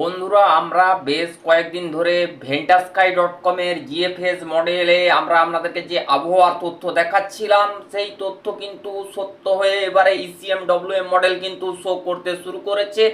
বন্ধুরা, আমরা বেশ কয়েকদিন ধরে ভেন্টাস্কাই ডট কমের জিএফএস মডেলে আমরা আপনাদেরকে যে আবহাওয়ার তথ্য দেখাচ্ছিলাম, সেই তথ্য কিন্তু সত্য হয়ে এবারে ইসিএম ডব্লিউএম মডেল কিন্তু শো করতে শুরু করেছে।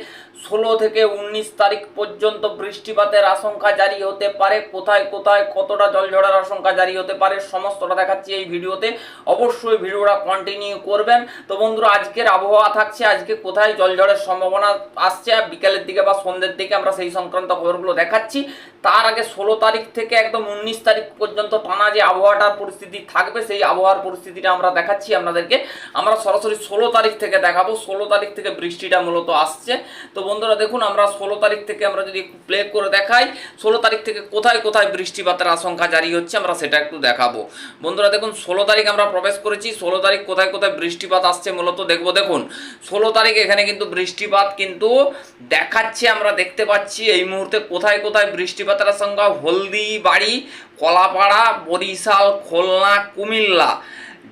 ষোলো থেকে উনিশ তারিখ পর্যন্ত বৃষ্টিপাতের আশঙ্কা জারি হতে পারে। কোথায় কোথায় কতটা জল ঝড়ার আশঙ্কা জারি হতে পারে, সমস্তটা দেখাচ্ছি এই ভিডিওতে। অবশ্যই ভিডিওটা কন্টিনিউ করবেন। তো বন্ধুরা, আজকের আবহাওয়া থাকছে, আজকে কোথায় জল সম্ভাবনা আসছে, বিকালের দিকে বা সন্ধ্যের দিকে আমরা সেই সংক্রান্ত খবরগুলো দেখাচ্ছি। তার আগে ষোলো তারিখ থেকে একদম উনিশ তারিখ পর্যন্ত টানা যে আবহাওয়াটার পরিস্থিতি থাকবে, সেই আবহাওয়ার পরিস্থিতিটা আমরা দেখাচ্ছি আপনাদেরকে। আমরা সরাসরি ষোলো তারিখ থেকে দেখাবো। ষোলো তারিখ থেকে বৃষ্টিটা মূলত আসছে। তো বন্ধুরা দেখুন, আমরা ষোলো তারিখ থেকে আমরা যদি একটু প্লে করে দেখাই, ষোলো তারিখ থেকে কোথায় কোথায় বৃষ্টিপাতের আশঙ্কা জারি হচ্ছে আমরা সেটা একটু দেখাবো। বন্ধুরা দেখুন, ষোলো তারিখ আমরা প্রবেশ করেছি। ষোলো তারিখ কোথায় কোথায় বৃষ্টিপাত আসছে মূলত দেখব। দেখুন, ষোলো তারিখ এখানে কিন্তু বৃষ্টিপাত কিন্তু দেখাচ্ছে, আমরা দেখতে পাচ্ছি এই মুহূর্তে কোথায় কোথায় বৃষ্টিপাতের আশঙ্কা হলদি বাড়ি, কলাপাড়া, বরিশাল, খুলনা, কুমিল্লা,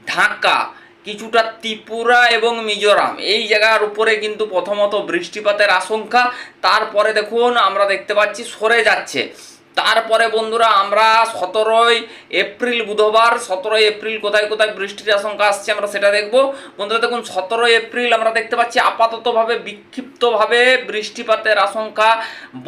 ঢাকা, কিছুটা ত্রিপুরা এবং মিজোরাম। এই জায়গার উপরে কিন্তু প্রথমত বৃষ্টিপাতের আশঙ্কা, তারপরে দেখুন আমরা দেখতে পাচ্ছি সরে যাচ্ছে। তারপরে বন্ধুরা আমরা সতেরোই এপ্রিল, বুধবার, সতেরোই এপ্রিল, কোথায় কোথায় বৃষ্টির আশঙ্কা আসছে আমরা সেটা দেখব। বন্ধুরা দেখুন, সতেরোই এপ্রিল আমরা দেখতে পাচ্ছি আপাততভাবে বিক্ষিপ্তভাবে বৃষ্টিপাতের আশঙ্কা।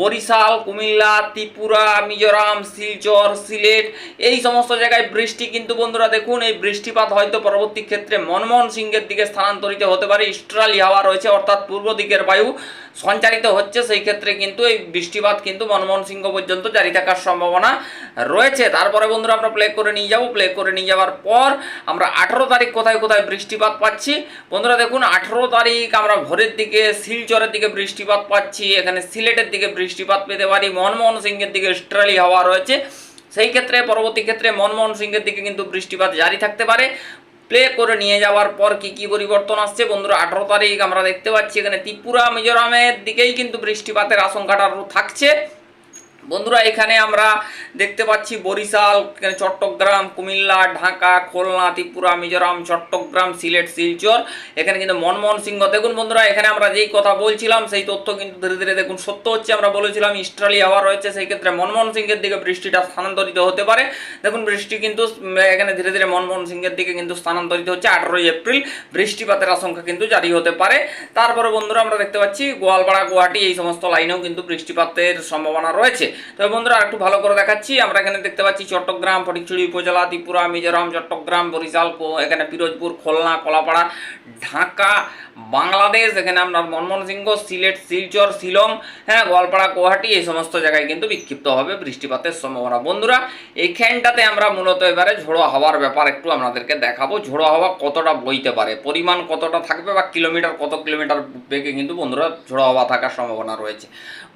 বরিশাল, কুমিল্লা, ত্রিপুরা, মিজোরাম, শিলচর, সিলেট, এই সমস্ত জায়গায় বৃষ্টি কিন্তু বন্ধুরা দেখুন, এই বৃষ্টিপাত হয়তো পরবর্তী ক্ষেত্রে মনমোহন সিংয়ের দিকে স্থানান্তরিত হতে পারে। ইস্ট্রালি হাওয়া রয়েছে, অর্থাৎ পূর্ব দিকের বায়ু। সঞ্চারিত হচ্ছে, সেই ক্ষেত্রে কিন্তু এই বৃষ্টিপাত কিন্তু মনমোহন সিংহ পর্যন্ত জারি থাকার সম্ভাবনা রয়েছে। তারপরে বন্ধুরা আমরা প্লে করে নিয়ে যাব। প্লে করে নিয়ে যাওয়ার পর আমরা আঠেরো তারিখ কোথায় কোথায় বৃষ্টিপাত পাচ্ছি? বন্ধুরা দেখুন, আঠেরো তারিখ আমরা ভোরের দিকে, শিলচরের দিকে বৃষ্টিপাত পাচ্ছি, এখানে সিলেটের দিকে বৃষ্টিপাত পেতে পারি, মনমোহন সিংহের দিকে স্ট্রালি হাওয়া রয়েছে। সেই ক্ষেত্রে, পরবর্তী ক্ষেত্রে মনমোহন সিংহের দিকে কিন্তু বৃষ্টিপাত জারি থাকতে পারে। প্লে করে নিয়ে যাওয়ার পর কি কি পরিবর্তন আসছে? বন্ধুরা, আঠারো তারিখ আমরা দেখতে পাচ্ছি এখানে ত্রিপুরা, মিজোরামের দিকেই কিন্তু বৃষ্টিপাতের আশঙ্কাটা থাকছে। বন্ধুরা, এখানে আমরা দেখতে পাচ্ছি বরিশাল চট্টগ্রাম, কুমিল্লা, ঢাকা, খুলনা, ত্রিপুরা, মিজোরাম, চট্টগ্রাম, সিলেট, শিলচর, এখানে কিন্তু মনমোহন সিংহ। দেখুন বন্ধুরা, এখানে আমরা যেই কথা বলছিলাম, সেই তথ্য কিন্তু ধীরে ধীরে দেখুন সত্য হচ্ছে, আমরা বলেছিলাম ইস্ট্রালি হাওয়া রয়েছে, সেই ক্ষেত্রে মনমোহন সিংহের দিকে বৃষ্টিটা স্থানান্তরিত হতে পারে। দেখুন, বৃষ্টি কিন্তু, এখানে ধীরে ধীরে মনমোহন সিংহের দিকে কিন্তু স্থানান্তরিত হচ্ছে। আঠারোই এপ্রিল, বৃষ্টিপাতের আশঙ্কা কিন্তু জারি হতে পারে। তারপরে বন্ধুরা, আমরা দেখতে পাচ্ছি গোয়ালপাড়া, গুয়াহাটি, এই সমস্ত লাইনেও কিন্তু বৃষ্টিপাতের সম্ভাবনা রয়েছে। তবে বন্ধুরা আর একটু ভালো করে দেখাচ্ছি। আমরা এখানে দেখতে পাচ্ছি চট্টগ্রাম ফটিকছড়ি উপজেলা, ত্রিপুরা, মিজোরাম, চট্টগ্রাম, বরিশাল এখানে পিরোজপুর, খুলনা, কলাপাড়া, ঢাকা, বাংলাদেশ। এখানে আপনার মনমোহন সিংহ সিলেট, শিলচর, শিলং হ্যাঁ গোয়ালপাড়া, গুয়াহাটি, এই সমস্ত জায়গায় কিন্তু বিক্ষিপ্তভাবে বৃষ্টিপাতের সম্ভাবনা। বন্ধুরা এইখানটাতে আমরা মূলত এবারে ঝোড়ো হাওয়ার ব্যাপার একটু আপনাদেরকে দেখাবো। ঝোড়ো হাওয়া কতটা বইতে পারে? পরিমাণ কতটা থাকবে বা কিলোমিটার কত কিলোমিটার বেগে কিন্তু বন্ধুরা ঝোড়ো হাওয়া থাকার সম্ভাবনা রয়েছে।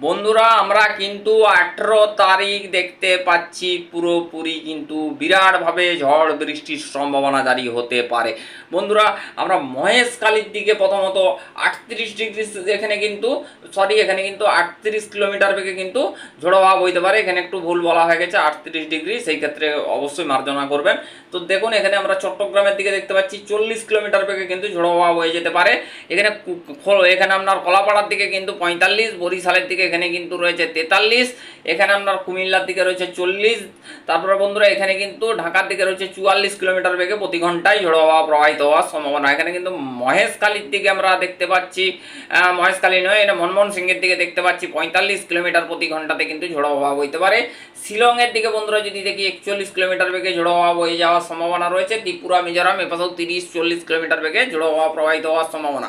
বন্ধুরা, আমরা কিন্তু আঠেরো তারিখ দেখতে পাচ্ছি, পুরোপুরি কিন্তু বিরাটভাবে ঝড় বৃষ্টির সম্ভাবনা জারি হতে পারে। বন্ধুরা, আমরা মহেশকালীর দিকে প্রথমত আটত্রিশ ডিগ্রি এখানে কিন্তু সরি এখানে কিন্তু আটত্রিশ কিলোমিটার বেগে কিন্তু ঝোড়ো হাওয়া হইতে পারে। এখানে একটু ভুল বলা হয়ে গেছে, আটত্রিশ ডিগ্রি, সেই ক্ষেত্রে অবশ্যই মার্জনা করবেন। তো দেখুন, এখানে আমরা চট্টগ্রামের দিকে দেখতে পাচ্ছি, চল্লিশ কিলোমিটার বেগে কিন্তু ঝোড়ো হাওয়া বয়ে যেতে পারে। এখানে এখানে আপনার কলাপাড়ার দিকে কিন্তু পঁয়তাল্লিশ, বরিশালের দিকে এখানে কিন্তু রয়েছে তেতাল্লিশ। এখানে আপনার কুমিল্লার দিকে রয়েছে চল্লিশ, তারপরে বন্ধুরা এখানে কিন্তু ঢাকার দিকে রয়েছে চুয়াল্লিশ কিলোমিটার বেগে প্রতি ঘন্টায় ঝোড়ো হাওয়া প্রবাহিত হওয়ার সম্ভাবনা। এখানে কিন্তু মহেশখালীর দিকে আমরা দেখতে পাচ্ছি মহেশখালী নয়, এটা মনমোহন সিংয়ের দিকে দেখতে পাচ্ছি, পঁয়তাল্লিশ কিলোমিটার প্রতি ঘন্টাতে কিন্তু ঝোড়ো হাওয়া বইতে পারে। শিলংয়ের দিকে বন্ধুরা যদি দেখি, একচল্লিশ কিলোমিটার বেগে ঝোড়ো হাওয়া বয়ে যাওয়ার সম্ভাবনা রয়েছে। ত্রিপুরা, মিজোরাম, এপাশেও তিরিশ, চল্লিশ কিলোমিটার বেগে ঝোড়ো হাওয়া প্রবাহিত হওয়ার সম্ভাবনা।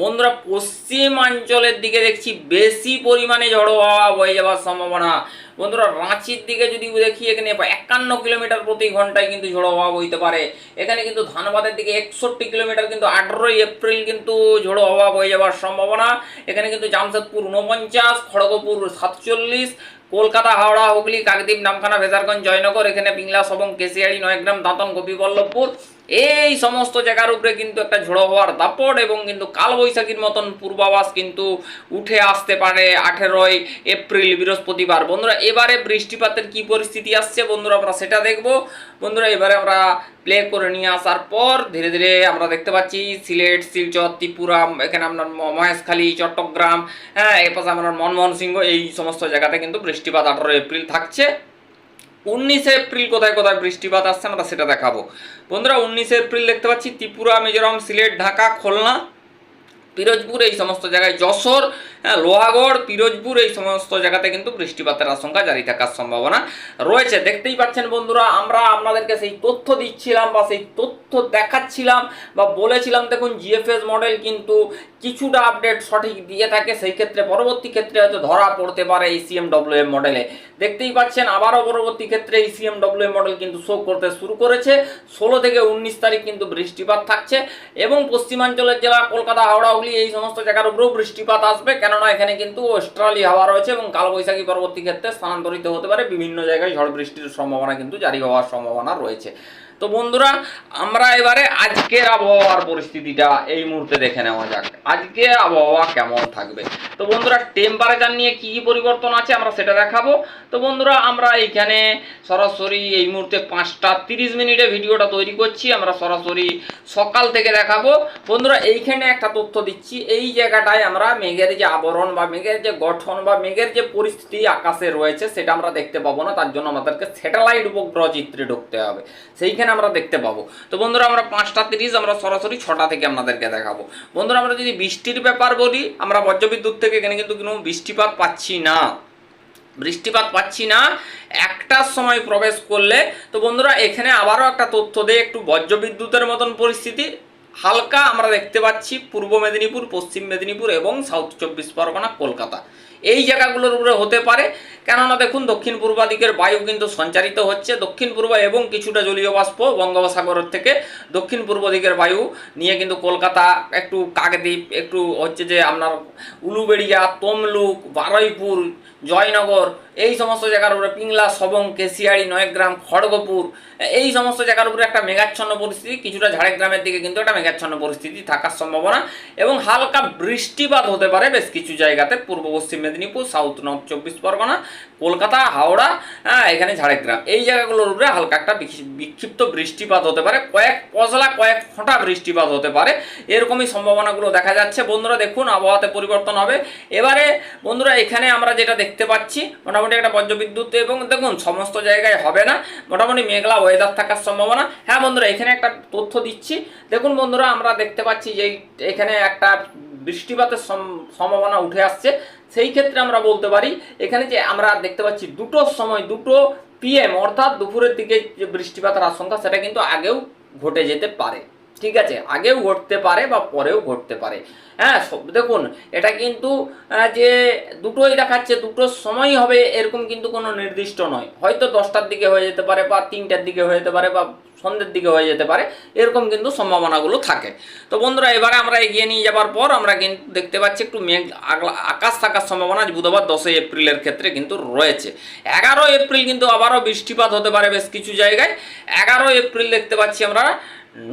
বন্ধুরা পশ্চিমাঞ্চলের দিকে দেখছি, বেশি পরিমাণে ঝোড়ো হাওয়া বয়ে যাওয়ার সম্ভাবনা। বন্ধুরা, রাঁচির দিকে যদি দেখি, এখানে একান্ন কিলোমিটার প্রতি ঘন্টায় কিন্তু ঝোড়ো হাওয়া বইতে পারে। এখানে কিন্তু ধানবাদের দিকে একষট্টি কিলোমিটার কিন্তু আঠেরোই এপ্রিল কিন্তু ঝোড়ো হাওয়া বয়ে যাওয়ার সম্ভাবনা। এখানে কিন্তু জামশেদপুর উনপঞ্চাশ খড়গপুর সাতচল্লিশ, কলকাতা, হাওড়া, হুগলি, কাকদ্বীপ, নামখানা, ভেজারগঞ্জ, জয়নগর, এখানে পিংলা, সবং, কেশিয়াড়ি, নয়গ্রাম, দাঁতন, গোপীবল্লভপুর। এই সমস্ত জায়গার উপরে কিন্তু একটা ঝোড়ো হওয়ার দাপট এবং কিন্তু কালবৈশাখীর মতন পূর্বাভাস কিন্তু উঠে আসতে পারে আঠেরোই এপ্রিল, বৃহস্পতিবার। বন্ধুরা, এবারে বৃষ্টিপাতের কি পরিস্থিতি আসছে বন্ধুরা, আমরা সেটা দেখব। বন্ধুরা, এবারে আমরা প্লে করে নিয়ে আসার পর ধীরে ধীরে আমরা দেখতে পাচ্ছি সিলেট, শিলচর, ত্রিপুরা, এখানে আপনার মহেশখালী, চট্টগ্রাম হ্যাঁ এরপর আপনার মনমোহন সিংহ, এই সমস্ত জায়গাতে কিন্তু বৃষ্টিপাত আঠারো এপ্রিল থাকছে। উনিশে এপ্রিল কোথায় কোথায় বৃষ্টিপাত আসছে আমরা সেটা দেখাবো। বন্ধুরা, উনিশে এপ্রিল দেখতে পাচ্ছি ত্রিপুরা, মিজোরাম, সিলেট, ঢাকা, খুলনা, পিরোজপুর, এই সমস্ত জায়গায় যশোর হ্যাঁ, লোহাগড় পিরোজপুর এই সমস্ত জায়গাতে কিন্তু বৃষ্টিপাতের আশঙ্কা জারি থাকার সম্ভাবনা রয়েছে। দেখতেই পাচ্ছেন বন্ধুরা আমরা আপনাদেরকে সেই তথ্য দিচ্ছিলাম বা সেই তথ্য দেখাচ্ছিলাম বা বলেছিলাম দেখুন জিএফএস মডেল কিন্তু কিছুটা আপডেট সঠিক দিয়ে থাকে। সেই ক্ষেত্রে পরবর্তী ক্ষেত্রে হয়তো ধরা পড়তে পারে এই সিএমডব্লিউএম মডেলে দেখতেই পাচ্ছেন আবারও পরবর্তী ক্ষেত্রে এই সিএমডব্লিউএম মডেল কিন্তু শো করতে শুরু করেছে। ষোলো থেকে উনিশ তারিখ কিন্তু বৃষ্টিপাত থাকছে এবং পশ্চিমাঞ্চলের জেলা কলকাতা হাওড়া হুগলি এই সমস্ত জায়গার উপরেও বৃষ্টিপাত আসবে। কেননা এখানে কিন্তু অস্ট্রালি হাওয়া রয়েছে এবং কালবৈশাখী পরবর্তী ক্ষেত্রে স্থানান্তরিত হতে পারে। বিভিন্ন জায়গায় ঝড় বৃষ্টির সম্ভাবনা কিন্তু জারি হওয়ার সম্ভাবনা রয়েছে। তো বন্ধুরা, আমরা এবারে আজকের আবহাওয়ার পরিস্থিতিটা এই মুহূর্তে দেখে নেওয়া যাক। আজকে আবহাওয়া কেমন থাকবে? তো বন্ধুরা টেম্পারেচার নিয়ে কি কি পরিবর্তন আছে আমরা সেটা দেখাবো। তো বন্ধুরা, আমরা এইখানে সরাসরি এই মুহূর্তে পাঁচটা তিরিশ মিনিটে ভিডিওটা তৈরি করছি, আমরা সরাসরি সকাল থেকে দেখাবো। বন্ধুরা, এইখানে একটা তথ্য দিচ্ছি, এই জায়গাটায় আমরা মেঘের যে আবরণ বা মেঘের যে গঠন বা মেঘের যে পরিস্থিতি আকাশে রয়েছে, সেটা আমরা দেখতে পাবো না, তার জন্য আমাদেরকে স্যাটেলাইট উপগ্রহ চিত্রে ঢুকতে হবে। সেইখানে আমরা দেখতে পাবো। তো বন্ধুরা, আমরা পাঁচটা তিরিশ, আমরা সরাসরি ছটা থেকে আপনাদেরকে দেখাবো। বন্ধুরা, আমরা যদি বৃষ্টির ব্যাপার বলি, আমরা বজ্রবিদ্যুৎ থেকে এখানে কিন্তু কোনো বৃষ্টিপাত পাচ্ছি না। বৃষ্টিপাত পাচ্ছি না, একটার সময় প্রবেশ করলে। তো বন্ধুরা, এখানে আবারও একটা তথ্য দেয় একটু বজ্রবিদ্যুতের মতন পরিস্থিতি। হালকা আমরা দেখতে পাচ্ছি পূর্ব মেদিনীপুর, পশ্চিম মেদিনীপুর এবং সাউথ চব্বিশ পরগনা, কলকাতা। এই জায়গাগুলোর উপরে হতে পারে। কেননা দেখুন, দক্ষিণ পূর্ব দিকের বায়ু কিন্তু সঞ্চারিত হচ্ছে। দক্ষিণ পূর্ব এবং কিছুটা জলীয় বাষ্প বঙ্গোপসাগরের থেকে দক্ষিণ পূর্ব দিকের বায়ু নিয়ে কিন্তু কলকাতা একটু কাকদ্বীপ, একটু হচ্ছে যে আপনার উলুবেড়িয়া, তমলুক, বারুইপুর, জয়নগর এই সমস্ত জায়গার উপরে পিংলা, সবং কেশিয়াড়ি নয়গ্রাম, খড়গপুর, এই সমস্ত জায়গার উপরে একটা মেঘাচ্ছন্ন পরিস্থিতি, কিছুটা ঝাড়গ্রামের দিকে কিন্তু একটা মেঘাচ্ছন্ন পরিস্থিতি থাকার সম্ভাবনা এবং হালকা বৃষ্টিপাত হতে পারে বেশ কিছু জায়গাতে, পূর্ব পশ্চিম মেদিনীপুর সাউথ নর্থ চব্বিশ পরগনা, কলকাতা, হাওড়া হ্যাঁ এখানে ঝাড়গ্রাম। এই জায়গাগুলোর উপরে হালকা একটা বিক্ষিপ্ত বৃষ্টিপাত হতে পারে, কয়েক পজলা কয়েক ফোঁটা বৃষ্টিপাত হতে পারে। এরকমই সম্ভাবনাগুলো দেখা যাচ্ছে। বন্ধুরা, দেখুন, আবহাওয়াতে পরিবর্তন হবে। এবারে, বন্ধুরা, এখানে আমরা যেটা দেখতে পাচ্ছি মোটামুটি একটা বজ্রবিদ্যুৎ এবং দেখুন, সমস্ত জায়গায় হবে না। মোটামুটি মেঘলা ওয়েদার থাকার সম্ভাবনা। হ্যাঁ বন্ধুরা, এখানে একটা তথ্য দিচ্ছি। দেখুন বন্ধুরা, আমরা দেখতে পাচ্ছি যে এখানে একটা বৃষ্টিপাতের সম- সম্ভাবনা উঠে আসছে। সেই ক্ষেত্রে আমরা বলতে পারি, এখানে যে আমরা দেখতে পাচ্ছি দুটোর সময়, দুটো পিএম অর্থাৎ দুপুরের দিকে যে বৃষ্টিপাতের আশঙ্কা, সেটা কিন্তু আগেও ঘটে যেতে পারে। ঠিক আছে, আগেও ঘটতে পারে বা পরেও ঘটতে পারে। হ্যাঁ দেখুন, এটা কিন্তু যে দুটোই দেখাচ্ছে দুটোর সময় হবে, এরকম কিন্তু কোনো নির্দিষ্ট নয়। হয়তো দশটার দিকে হয়ে যেতে পারে বা তিনটার দিকে হয়ে যেতে পারে বা সন্ধ্যের দিকে হয়ে যেতে পারে, এরকম কিন্তু সম্ভাবনাগুলো থাকে। তো বন্ধুরা, এবারে আমরা এগিয়ে নিয়ে যাবার পর আমরা কিন্তু দেখতে পাচ্ছি একটু মেঘ আকাশ থাকার সম্ভাবনা বুধবার দশই এপ্রিলের ক্ষেত্রে কিন্তু রয়েছে। এগারো এপ্রিল কিন্তু আবারও বৃষ্টিপাত হতে পারে বেশ কিছু জায়গায়। এগারো এপ্রিল দেখতে পাচ্ছি আমরা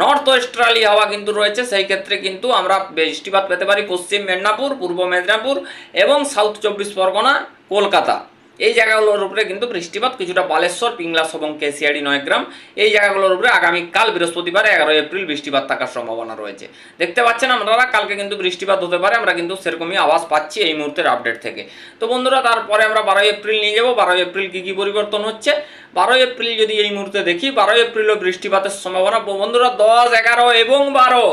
নর্থ ওয়েস্ট্রালি হাওয়া কিন্তু রয়েছে, সেই ক্ষেত্রে কিন্তু আমরা বৃষ্টিপাত পেতে পারি পশ্চিম মেদিনীপুর, পূর্ব মেদিনীপুর এবং সাউথ চব্বিশ পরগনা, কলকাতা। এই জায়গাগুলোর উপরে কিন্তু বৃষ্টিপাত কিছুটা বালেশ্বর পিংলাস এবং কেশিয়াড়ি, নয়গ্রাম। এই জায়গাগুলোর উপরে আগামীকাল বৃহস্পতিবার এগারো এপ্রিল বৃষ্টিপাত থাকার সম্ভাবনা রয়েছে। দেখতে পাচ্ছেন আপনারা, কালকে কিন্তু বৃষ্টিপাত হতে পারে, আমরা কিন্তু সেরকমই আওয়াজ পাচ্ছি এই মুহূর্তের আপডেট থেকে। তো বন্ধুরা, তারপরে আমরা বারোই এপ্রিল নিয়ে যাব। বারোই এপ্রিল কী কী পরিবর্তন হচ্ছে? বারোই এপ্রিল যদি এই মুহূর্তে দেখি, বারোই এপ্রিলও বৃষ্টিপাতের সম্ভাবনা। বন্ধুরা, দশ, এগারো এবং বারো।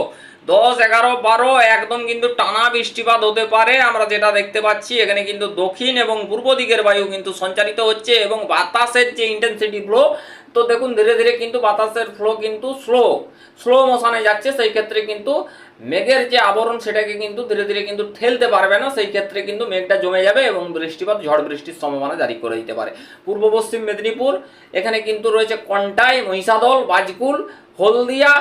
দশ, এগারো, বারো, একদম কিন্তু টানা বৃষ্টিপাত হতে পারে। আমরা যেটা দেখতে পাচ্ছি, এখানে কিন্তু দক্ষিণ এবং পূর্ব দিকের বায়ু কিন্তু সঞ্চারিত হচ্ছে এবং বাতাসের যে ইন্টেন্সিটি ফ্লো তো দেখুন ধীরে ধীরে কিন্তু বাতাসের ফ্লো কিন্তু স্লো স্লো মোশনে যাচ্ছে। সেই ক্ষেত্রে কিন্তু মেঘের যে আবরণ, সেটাকে কিন্তু ধীরে ধীরে কিন্তু ঠেলতে পারবে না। সেই ক্ষেত্রে কিন্তু মেঘটা জমে যাবে এবং বৃষ্টিপাত, ঝড় বৃষ্টির সম্ভাবনা জারি করে দিতে পারে। পূর্ব, পশ্চিম মেদিনীপুর, এখানে কিন্তু রয়েছে কন্টাই, মহিষাদল, বাজকুল, হলদিয়া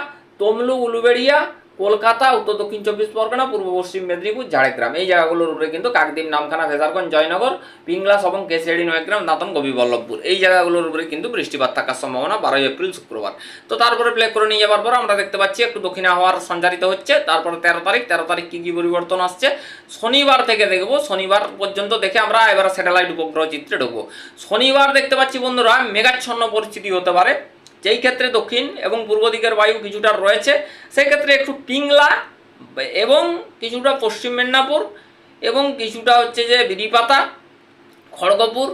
তমলু উলুবেড়িয়া কলকাতা, উত্তর দক্ষিণ চব্বিশ পরগনা, পূর্ব পশ্চিম মেদিনীপুর, ঝাড়গ্রাম। এই জায়গাগুলোর উপরে কিন্তু কাকদ্বীপ, নামখানা, ভেজারগঞ্জ, জয়নগর পিংলাস এবং কেশিয়াড়ি, নয়গ্রাম, দাঁতন গোপীবল্লভপুর এই জায়গাগুলোর উপরে কিন্তু বৃষ্টিপাত থাকার সম্ভাবনা বারোই এপ্রিল, শুক্রবার। তো তারপরে প্লে করে নিয়ে যাওয়ার পর আমরা দেখতে পাচ্ছি, একটু দক্ষিণে হাওয়ার সঞ্চারিত হচ্ছে। তারপরে তেরো তারিখ তেরো তারিখ কী কী পরিবর্তন আসছে? শনিবার থেকে দেখব, শনিবার পর্যন্ত দেখে আমরা এবার স্যাটেলাইট উপগ্রহ চিত্রে ঢুকবো। শনিবার দেখতে পাচ্ছি বন্ধুরা, মেঘাচ্ছন্ন পরিস্থিতি হতে পারে। যেই ক্ষেত্রে দক্ষিণ এবং পূর্ব দিকের বায়ু কিছুটা রয়েছে, সেই ক্ষেত্রে একটু পিংলা এবং কিছুটা পশ্চিম মেদিনীপুর এবং কিছুটা হচ্ছে যে বিরিপাতা খড়গপুর,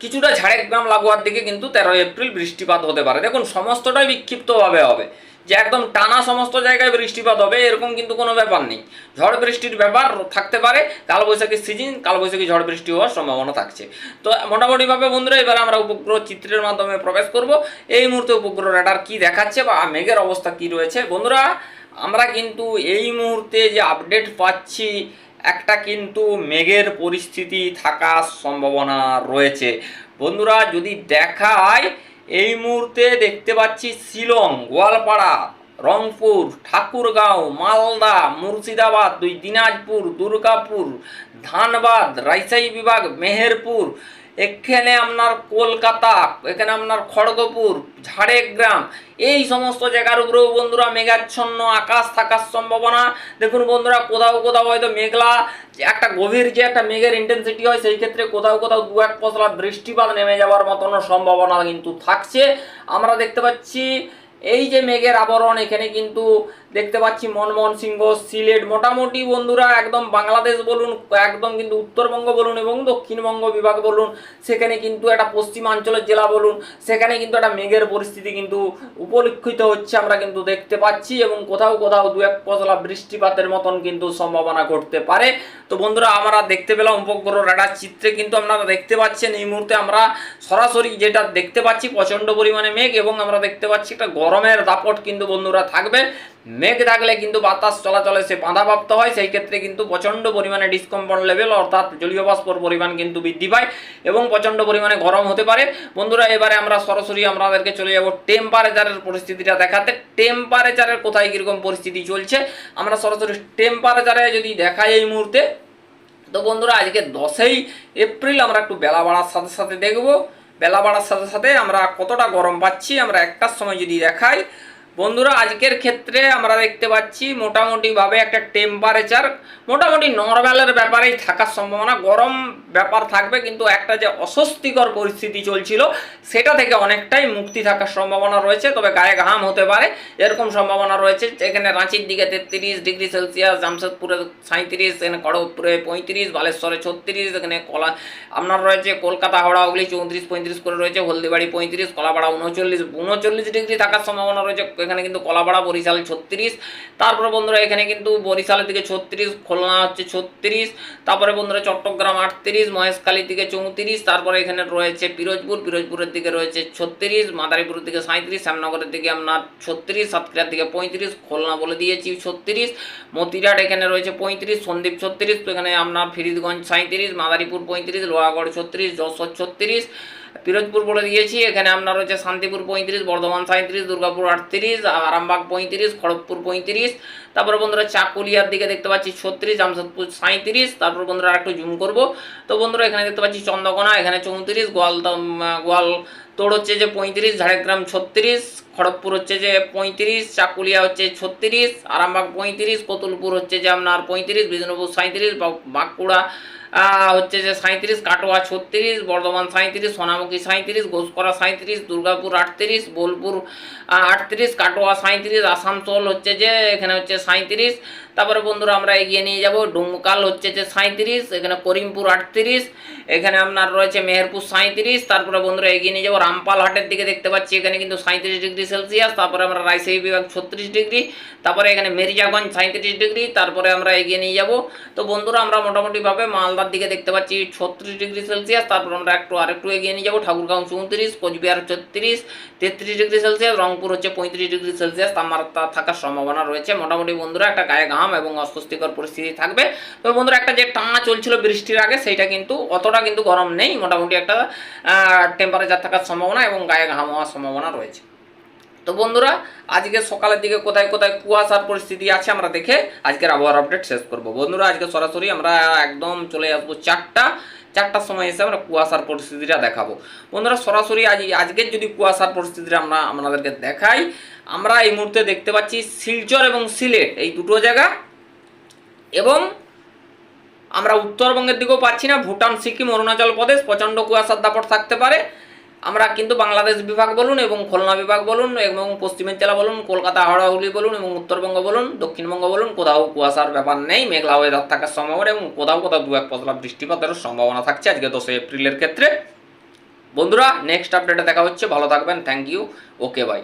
কিছুটা ঝাড়গ্রাম, লাগোয়ার দিকে কিন্তু তেরোই এপ্রিল বৃষ্টিপাত হতে পারে। দেখুন, সমস্তটাই বিক্ষিপ্তভাবে হবে। যে একদম টানা সমস্ত জায়গায় বৃষ্টিপাত হবে, এরকম কিন্তু কোনো ব্যাপার নেই। ঝড় বৃষ্টির ব্যাপার থাকতে পারে, কালবৈশাখীর সিজন কালবৈশাখী ঝড় বৃষ্টি হওয়ার সম্ভাবনা থাকছে। তো মোটামুটিভাবে বন্ধুরা, এবার আমরা উপগ্রহ চিত্রের মাধ্যমে প্রবেশ করব। এই মুহূর্তে উপগ্রহ রেডার কি দেখাচ্ছে বা মেঘের অবস্থা কি রয়েছে? বন্ধুরা, আমরা কিন্তু এই মুহূর্তে যে আপডেট পাচ্ছি, একটা কিন্তু মেঘের পরিস্থিতি থাকার সম্ভাবনা রয়েছে। বন্ধুরা, যদি দেখায় এই মুহূর্তে দেখতে পাচ্ছি শিলং, গোয়ালপাড়া, রংপুর, ঠাকুরগাঁও, মালদা, মুর্শিদাবাদ, দুই দিনাজপুর, দুর্গাপুর, ধানবাদ রাইসাই বিভাগ, মেহেরপুর এখানে আপনার কলকাতা, এখানে আপনার খড়গপুর, ঝাড়গ্রাম, এই সমস্ত জায়গার উপরেও বন্ধুরা মেঘাচ্ছন্ন আকাশ থাকার সম্ভাবনা। দেখুন বন্ধুরা, কোথাও কোথাও হয়তো মেঘলা, একটা গভীর যে একটা মেঘের ইন্টেন্সিটি হয়, সেই ক্ষেত্রে কোথাও কোথাও দু এক পশলা বৃষ্টিপাত নেমে যাওয়ার মতন সম্ভাবনা কিন্তু থাকছে। আমরা দেখতে পাচ্ছি, এই যে মেঘের আবরণ, এখানে কিন্তু দেখতে পাচ্ছি মনমোহন সিংহ, সিলেট। মোটামুটি বন্ধুরা, একদম বাংলাদেশ বলুন, একদম কিন্তু উত্তরবঙ্গ বলুন এবং দক্ষিণবঙ্গ বিভাগ বলুন, সেখানে কিন্তু একটা পশ্চিমাঞ্চলের জেলা বলুন, সেখানে কিন্তু একটা মেঘের পরিস্থিতি কিন্তু উপলক্ষিত হচ্ছে আমরা কিন্তু দেখতে পাচ্ছি এবং কোথাও কোথাও দু এক পশলা বৃষ্টিপাতের মতন কিন্তু সম্ভাবনা ঘটতে পারে। তো বন্ধুরা, আমরা দেখতে পেলাম উপগ্রহ রাডার চিত্রে কিন্তু আপনারা দেখতে পাচ্ছেন, এই মুহূর্তে আমরা সরাসরি যেটা দেখতে পাচ্ছি প্রচণ্ড পরিমাণে মেঘ এবং আমরা দেখতে পাচ্ছি একটা গরমের দাপট কিন্তু বন্ধুরা থাকবে। মেঘ থাকলে কিন্তু বাতাস চলাচলে সে বাধাপ্রাপ্ত হয়। সেই ক্ষেত্রে কিন্তু প্রচণ্ড পরিমাণে ডিসকম্পন লেভেল অর্থাৎ জলীয় বাষ্পর পরিমাণ কিন্তু বৃদ্ধি পায় এবং প্রচণ্ড পরিমাণে গরম হতে পারে। বন্ধুরা, এবারে আমরা সরাসরি আমাদেরকে চলে যাব টেম্পারেচারের পরিস্থিতিটা দেখাতে। টেম্পারেচারের কোথায় কীরকম পরিস্থিতি চলছে? আমরা সরাসরি টেম্পারেচারে যদি দেখাই এই মুহূর্তে, তো বন্ধুরা, আজকে দশই এপ্রিল, আমরা একটু বেলা বাড়ার সাথে সাথে দেখব। বেলা বাড়ার সাথে সাথে আমরা কতটা গরম পাচ্ছি, আমরা একটার সময় যদি দেখাই বন্ধুরা, আজকের ক্ষেত্রে আমরা দেখতে পাচ্ছি মোটামুটিভাবে একটা টেম্পারেচার মোটামুটি নর্মালের ব্যাপারেই থাকার সম্ভাবনা। গরম ব্যাপার থাকবে, কিন্তু একটা যে অস্বস্তিকর পরিস্থিতি চলছিল, সেটা থেকে অনেকটাই মুক্তি থাকার সম্ভাবনা রয়েছে। তবে গায়ে ঘাম হতে পারে, এরকম সম্ভাবনা রয়েছে। এখানে রাঁচির দিকে তেত্রিশ ডিগ্রি সেলসিয়াস, জামশেদপুরে সাঁত্রিশ এখানে খড়গপুরে পঁয়ত্রিশ, বালেশ্বরে ছত্রিশ, এখানে কলা আপনার রয়েছে কলকাতা, হাওড়া, হুগলি চৌত্রিশ, পঁয়ত্রিশ করে রয়েছে, হলদিবাড়ি পঁয়ত্রিশ, কলাপাড়া উনচল্লিশ উনচল্লিশ ডিগ্রি থাকার সম্ভাবনা রয়েছে। এখানে কিন্তু কলাপাড়া, বরিশাল ছত্রিশ। তারপরে বন্ধুরা এখানে কিন্তু বরিশালের দিকে ছত্রিশ, খুলনা হচ্ছে ছত্রিশ। তারপরে বন্ধুরা চট্টগ্রাম আটত্রিশ, মহেশখালীর দিকে চৌত্রিশ। তারপরে এখানে রয়েছে পিরোজপুর, পিরোজপুরের দিকে রয়েছে ছত্রিশ। মাদারীপুরের দিকে সাঁত্রিশ শ্যামনগরের দিকে আপনার ছত্রিশ, সাতক্ষীরার দিকে পঁয়ত্রিশ, খুলনা বলে দিয়েছি ছত্রিশ। মতিরাট এখানে রয়েছে পঁয়ত্রিশ, সন্দীপ ছত্রিশ। তো এখানে আপনার ফিরিদগঞ্জ সাঁত্রিশ মাদারীপুর পঁয়ত্রিশ, লোহাগড় ছত্রিশ, যশোর ছত্রিশ। পিরোজপুর বলে দিয়েছি, এখানে আপনার হচ্ছে শান্তিপুর পঁয়ত্রিশ, বর্ধমান সাঁত্রিশ দুর্গাপুর আটত্রিশ, আরামবাগ পঁয়ত্রিশ, খড়গপুর পঁয়ত্রিশ, তারপরে বন্ধুরা চাকুলিয়ার দিকে দেখতে পাচ্ছি ছত্রিশ, জামশেদপুর সাঁত্রিশ তারপর বন্ধুরা একটু জুম করব। তো বন্ধুরা এখানে দেখতে পাচ্ছি চন্দ্রকোনা, এখানে চৌত্রিশ, গোয়াল গোয়াল তোর হচ্ছে যে পঁয়ত্রিশ, ঝাড়গ্রাম ছত্রিশ, খড়গপুর হচ্ছে যে পঁয়ত্রিশ, চাকুলিয়া হচ্ছে ছত্রিশ, আরামবাগ পঁয়ত্রিশ, কতুলপুর হচ্ছে যে আপনার পঁয়ত্রিশ, বিষ্ণুপুর সাঁত্রিশ বাঁকুড়া হচ্ছে যে সাঁত্রিশ কাটোয়া ছত্রিশ, বর্ধমান সাঁত্রিশ সোনামুখী সাঁত্রিশ ঘোষকরা সাঁত্রিশ দুর্গাপুর আটত্রিশ, বোলপুর আটত্রিশ, কাটোয়া সাঁত্রিশ আসানসোল হচ্ছে যে এখানে হচ্ছে সাঁত্রিশ তারপরে বন্ধুরা আমরা এগিয়ে নিয়ে যাব। ডুমকাল হচ্ছে যে সাঁত্রিশ এখানে করিমপুর আটত্রিশ, এখানে আপনার রয়েছে মেহেরপুর সাঁত্রিশ তারপরে বন্ধুরা এগিয়ে নিয়ে যাব রামপাল হাটের দিকে দেখতে পাচ্ছি, এখানে কিন্তু সাঁত্রিশ ডিগ্রি সেলসিয়াস, তারপরে আমরা রাজশাহী বিভাগ ছত্রিশ ডিগ্রি, তারপরে এখানে মেরিজাগঞ্জ সাঁত্রিশ ডিগ্রি, তারপরে আমরা এগিয়ে নিয়ে যাব। তো বন্ধুরা আমরা মোটামুটিভাবে মালদার দিকে দেখতে পাচ্ছি ছত্রিশ ডিগ্রি সেলসিয়াস, তারপর আমরা একটু আরেকটু এগিয়ে নিয়ে যাব, ঠাকুরগাঁও চৌত্রিশ কোচবিহার ছত্রিশ, তেত্রিশ ডিগ্রি সেলসিয়াস, রংপুর হচ্ছে পঁয়ত্রিশ ডিগ্রি সেলসিয়াস তাপমাত্রা থাকার সম্ভাবনা রয়েছে। মোটামুটি বন্ধুরা একটা গায়ে ঘাম এবং অস্বস্তিকর পরিস্থিতি থাকবে। তবে বন্ধুরা, একটা যে টানা চলছিল বৃষ্টির আগে, সেইটা কিন্তু অতটা কিন্তু গরম নেই। মোটামুটি একটা টেম্পারেচার থাকার সম্ভাবনা এবং গায়ে ঘাম হওয়ার সম্ভাবনা রয়েছে। তো বন্ধুরা, আজকে সকালের দিকে কোথায় কোথায় কুয়াশার পরিস্থিতি আছে আমরা দেখে আজকের আবহাওয়ার আপডেট শেষ করব। বন্ধুরা, আজকে সরাসরি আমরা একদম চলে আসব চারটা, চারটার সময় এসে আমরা কুয়াশার পরিস্থিতিটা দেখাবো। বন্ধুরা, সরাসরি আজ, আজকের যদি কুয়াশার পরিস্থিতিটা আমরা, আপনাদেরকে দেখাই আমরা এই মুহূর্তে দেখতে পাচ্ছি শিলচর এবং সিলেট, এই দুটো জায়গা। এবং আমরা উত্তরবঙ্গের দিকেও পাচ্ছি না, ভুটান, সিকিম, অরুণাচল প্রদেশ, প্রচণ্ড কুয়াশার দাপট থাকতে পারে। আমরা কিন্তু বাংলাদেশ বিভাগ বলুন এবং খুলনা বিভাগ বলুন এবং পশ্চিমের জেলা বলুন, কলকাতা হাওড়া হুগলি বলুন এবং উত্তরবঙ্গ বলুন, দক্ষিণবঙ্গ বলুন, কোথাও কুয়াশার ব্যাপার নেই, মেঘলা ওয়েদার থাকার সম্ভাবনা এবং কোথাও কোথাও দু এক পতলা বৃষ্টিপাতের সম্ভাবনা থাকছে আজকে দশই এপ্রিলের ক্ষেত্রে। বন্ধুরা নেক্সট আপডেটে দেখা হচ্ছে, ভালো থাকবেন থ্যাংক ইউ ওকে বাই